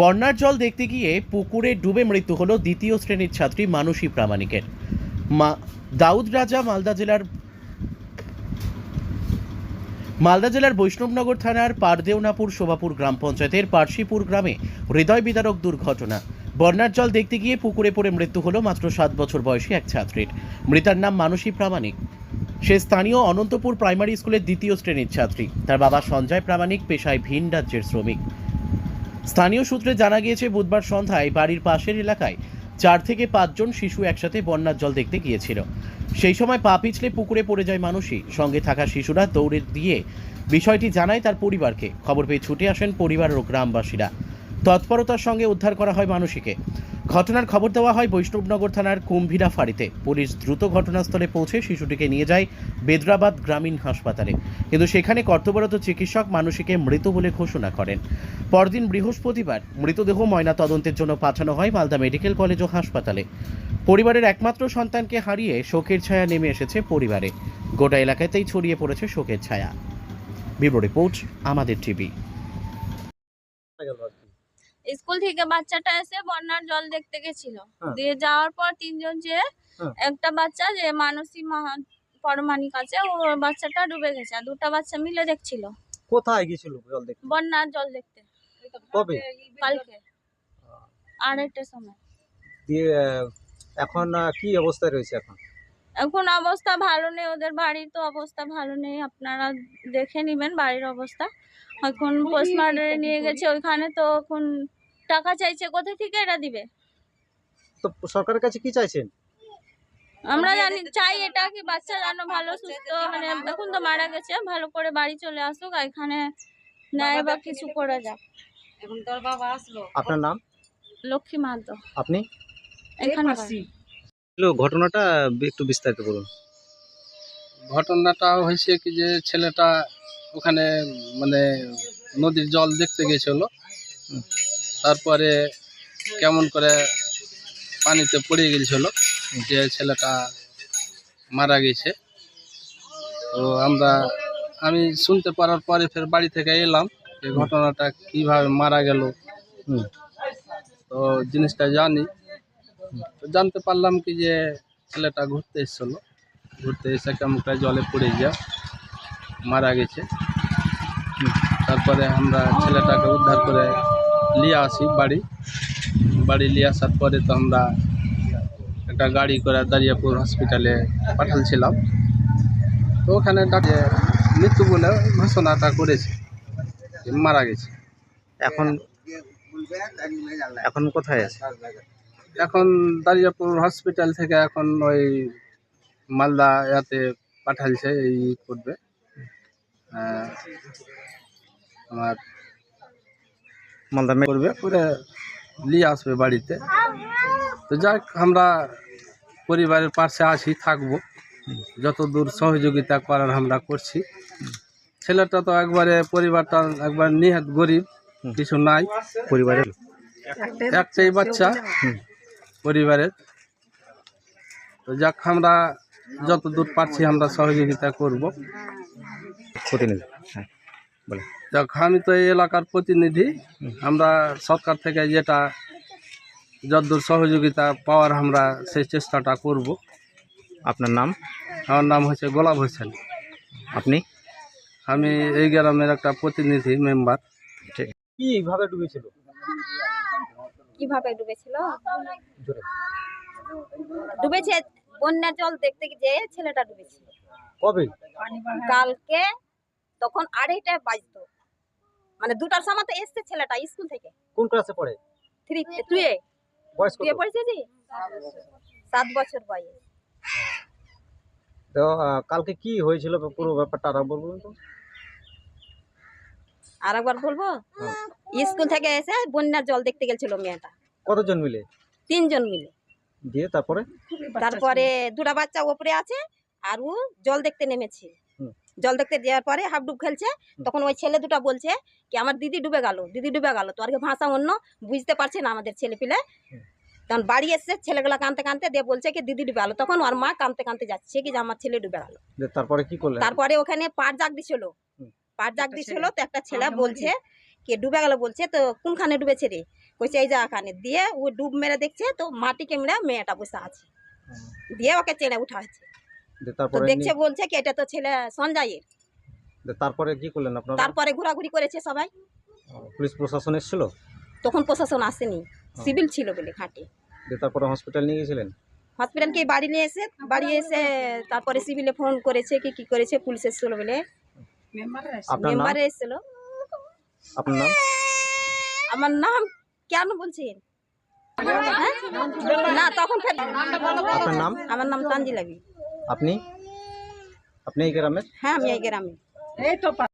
বন্যার জল দেখতে গিয়ে পুকুরে ডুবে মৃত্যু হলো দ্বিতীয় শ্রেণির ছাত্রী মানসী প্রামাণিকের। মা দাউদ রাজা মালদা জেলার মালদা জেলার বৈষ্ণবনগর থানার পারদেওনাপুর শোভাপুর গ্রাম পঞ্চায়েতের পার্শিপুর গ্রামে হৃদয় বিদারক দুর্ঘটনা। বন্যার জল দেখতে গিয়ে পুকুরে পড়ে মৃত্যু হলো মাত্র সাত বছর বয়সী এক ছাত্রীর। মৃতার নাম মানসী প্রামাণিক। সে স্থানীয় অনন্তপুর প্রাইমারি স্কুলের দ্বিতীয় শ্রেণির ছাত্রী। তার বাবা সঞ্জয় প্রামাণিক, পেশায় ভিন রাজ্যের শ্রমিক। স্থানীয় সূত্রে জানা গিয়েছে, বুধবার সন্ধ্যায় বাড়ির পাশের এলাকায় চার থেকে পাঁচজন শিশু একসাথে বন্যার জল দেখতে গিয়েছিল। সেই সময় পা পিছলে পুকুরে পড়ে যায় মানুষই। সঙ্গে থাকা শিশুরা দৌড়ে দিয়ে বিষয়টি জানায় তার পরিবারকে। খবর পেয়ে ছুটে আসেন পরিবার ও গ্রামবাসীরা। তৎপরতার সঙ্গে উদ্ধার করা হয় মানুষীকে। ঘটনার খবর দেওয়া হয় বৈষ্ণবনগর থানার কুম্ভীরা ফাঁড়িতে। পুলিশ দ্রুত ঘটনাস্থলে পৌঁছে শিশুটিকে নিয়ে যায় বেদরাবাদ গ্রামীণ হাসপাতালে। কিন্তু সেখানে কর্তব্যরত চিকিৎসক মানুষীকে মৃত বলে ঘোষণা করেন। পরদিন বৃহস্পতিবার মৃতদেহ ময়না তদন্তের জন্য পাঠানো হয় মালদা মেডিকেল কলেজ ও হাসপাতালে। পরিবারের একমাত্র সন্তানকে হারিয়ে শোকের ছায়া নেমে এসেছে পরিবারে। গোটা এলাকাতেই ছড়িয়ে পড়েছে শোকের ছায়া। ব্যুরো রিপোর্ট, আমাদের টিভি। স্কুল থেকে বাচ্চাটা এসে বন্যার জল দেখতে গেছিল। হ্যাঁ। দিয়ে যাওয়ার পর তিনজন যে হ্যাঁ। একটা বাচ্চা যে মানসী মহা পরমাণিক আছে ও বাচ্চাটা ডুবে গেছে আর দুটা বাচ্চা মিলে দেখছিল। কোথায় গেছিল জল দেখতে? বন্যার জল দেখতে। কবে? কালকে। আড়াইটার সময়। দিয়ে এখন কি অবস্থায় রয়েছে এখন? এখন অবস্থা ভালো নেই ওদের বাড়ির তো অবস্থা ভালো নেই। আপনারা দেখে নেবেন বাড়ির অবস্থা। এখন পোস্টমার্টমে নিয়ে গেছে ওইখানে তো এখন টাকা চাইছে কোথা থেকে এরা দিবে? তো সরকারের কাছে কি চাইছেন? আমরা জানি চাই এটা কি বাচ্চা যেন ভালো সুস্থ মানে এখন তো মারা গেছে ভালো করে বাড়ি চলে আসুক এখানে নেয় বা কিছু করা যাক। এখন তোর বাবা আসলো। আপনার নাম? লক্ষ্মী মাহাতো। আপনি? এখানে। ঘটনাটা একটু বিস্তারিত বলুন। ঘটনাটা হয়েছে কি যে ছেলেটা ওখানে মানে নদীর জল দেখতে গেছিল তারপরে কেমন করে পানিতে পড়ে গেছিল যে ছেলেটা মারা গেছে। তো আমরা আমি শুনতে পারার পরে ফের বাড়ি থেকে এলাম যে ঘটনাটা কীভাবে মারা গেল। হুম। তো জিনিসটা জানি। তো জানতে পারলাম কি যে ছেলেটা ঘুরতে এসেছিল। ঘুরতে এসে কেমন করে জলে পড়ে যা মারা গেছে। তারপরে আমরা ছেলেটাকে উদ্ধার করে নিয়ে আসি বাড়ি। বাড়ি নিয়ে আসার পরে তো আমরা একটা গাড়ি করে দারিয়াপুর হসপিটালে পাঠালছিলাম। তো ওখানে ডাক্তার মৃত্যু বলে ঘোষণাটা করেছে মারা গেছে। এখন এখন কোথায় আছে? এখন দারিয়াপুর হসপিটাল থেকে এখন ওই মালদা ইয়াতে পাঠাইছে এই করবে। আহ, আমার মালদা করবে করে নিয়ে আসবে বাড়িতে। তো যাক আমরা পরিবারের পাশে আছি থাকব। যত দূর সহযোগিতা করার আমরা করছি। ছেলেটা তো একবারে পরিবারটা একবার নিহাত গরিব কিছু নাই। পরিবারের একটাই বাচ্চা। পরিবারের। তো যাক আমরা যত দূর পারছি আমরা সহযোগিতা করব। প্রতিনিধি হ্যাঁ বলে যাক আমি তো এই এলাকার প্রতিনিধি। আমরা সরকার থেকে যেটা যতদূর সহযোগিতা পাওয়ার আমরা সেই চেষ্টাটা করব। আপনার নাম? আমার নাম হচ্ছে গোলাপ হোসেন। আপনি? আমি এই গ্রামের একটা প্রতিনিধি মেম্বার। কীভাবে ডুবেছিল? কীভাবে ডুবেছিল? ডুবেছে বন্যার জল দেখতে যে ছেলেটা ডুবেছিল। কবে? কালকে তখন আড়াইটা বাজতো। মানে দুটার সময় তো এসছে ছেলেটা স্কুল থেকে। কোন ক্লাসে পড়ে? থ্রি টুয়ে বয়স কত? পড়েছে জি সাত বছর বয়স। তো কালকে কি হয়েছিল পুরো ব্যাপারটা আর বলব তো। আর একবার বলব স্কুল থেকে এসে বন্যার জল দেখতে গেছিল মেয়েটা। কতজন মিলে? তিনজন মিলে। দিয়ে তারপরে তারপরে দুটা বাচ্চা ওপরে আছে আর ও জল দেখতে নেমেছে। জল দেখতে দেওয়ার পরে হাফ ডুব খেলছে তখন ওই ছেলে দুটা বলছে কি আমার দিদি ডুবে গেল দিদি ডুবে গেল তো আর কি ভাষা অন্য বুঝতে পারছে না আমাদের ছেলে পিলে তখন বাড়ি এসছে ছেলেগুলা কানতে কানতে দিয়ে বলছে কি দিদি ডুবে গেল। তখন ওর মা কানতে কানতে যাচ্ছে কি যে আমার ছেলে ডুবে গেল। তারপরে কি করলেন? তারপরে ওখানে পাট জাগ দিছিল। পাট জাগ দিছিল তো একটা ছেলে বলছে কে ডুবে গেল বলছে তো কোনখানে ডুবেছে রে? কইছে এই জায়গাখানে দিয়ে ও ডুব মেরে দেখছে তো মাটি কেমড়ে মেয়েটা বসে আছে। দিয়ে ওকে চেনে উঠা হয়েছে। তো দেখছে বলছে কি এটা তো ছেলে সঞ্জয়ের। তারপরে কি করলেন আপনারা? তারপরে ঘোরাঘুরি করেছে সবাই। পুলিশ প্রশাসন এসেছিল? তখন প্রশাসন আসেনি সিভিল ছিল বলে ঘাটে। তারপরে হসপিটাল নিয়ে গেছিলেন হসপিটালকে বাড়ি নিয়ে এসে বাড়ি এসে তারপরে সিভিলে ফোন করেছে কি কি করেছে পুলিশ এসেছিল বলে। মেম্বার এসেছিল। আপনার নাম আমার নাম কেন বলছেন? হ্যাঁ? না তখন ফের আপনার নাম? আমার নাম তানজিলাবি আপনি? আপনি এই গ্রামের? হ্যাঁ আমি এই গ্রামে।